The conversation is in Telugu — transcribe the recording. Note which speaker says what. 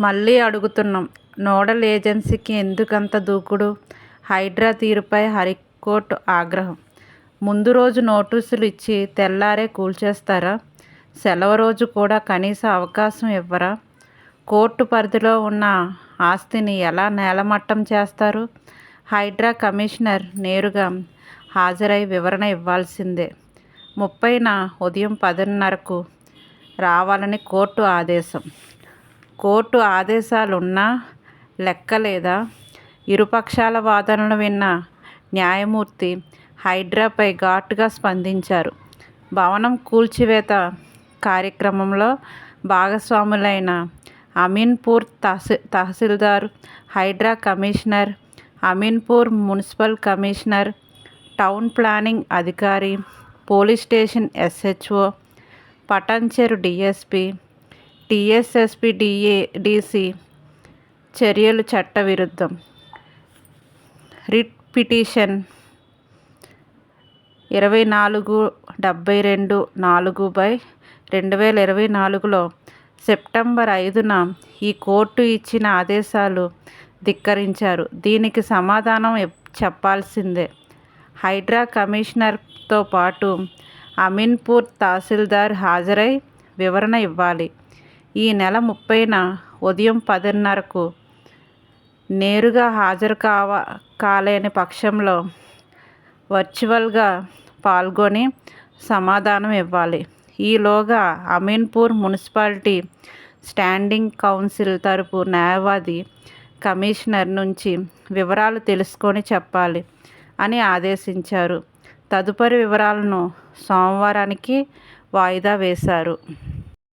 Speaker 1: మళ్ళీ అడుగుతున్నాం నోడల్ ఏజెన్సీకి ఎందుకంత దూకుడు? హైడ్రా తీరుపై హైకోర్టు ఆగ్రహం. ముందు రోజు నోటీసులు ఇచ్చి తెల్లారే కూల్చేస్తారా? సెలవు రోజు కూడా కనీస అవకాశం ఇవ్వరా? కోర్టు పరిధిలో ఉన్న ఆస్తిని ఎలా నేలమట్టం చేస్తారు? హైడ్రా కమిషనర్ నేరుగా హాజరై వివరణ ఇవ్వాల్సిందే. ముప్పైన ఉదయం పదిన్నరకు రావాలని కోర్టు ఆదేశం. కోర్టు ఆదేశాలున్నా లెక్కలేదా? ఇరుపక్షాల వాదనలు విన్న న్యాయమూర్తి హైడ్రాపై ఘాటుగా స్పందించారు. భవనం కూల్చివేత కార్యక్రమంలో భాగస్వాములైన అమీన్పూర్ తహసీ తహసీల్దార్ Hydraa commissioner Ameenpur municipal commissioner town planning అధికారి police station SHO Patancheru DSP TSSP DA DC చర్యలు చట్టవిరుద్ధం. రిట్ పిటిషన్ ఇరవై నాలుగు డెబ్బై రెండు నాలుగు బై రెండు వేల ఇరవై నాలుగులో సెప్టెంబర్ ఐదున ఈ కోర్టు ఇచ్చిన ఆదేశాలు ధిక్కరించారు. దీనికి సమాధానం చెప్పాల్సిందే. హైడ్రా కమిషనర్తో పాటు అమీన్పూర్ తహసీల్దార్ హాజరై వివరణ ఇవ్వాలి. ఈ నెల ముప్పైన ఉదయం పదిన్నరకు నేరుగా హాజరు కావ కాలేని పక్షంలో వర్చువల్గా పాల్గొని సమాధానం ఇవ్వాలి. ఈలోగా అమీన్పూర్ మున్సిపాలిటీ స్టాండింగ్ కౌన్సిల్ తరపు న్యాయవాది కమిషనర్ నుంచి వివరాలు తెలుసుకొని చెప్పాలి అని ఆదేశించారు. తదుపరి వివరాలను సోమవారానికి వాయిదా వేశారు.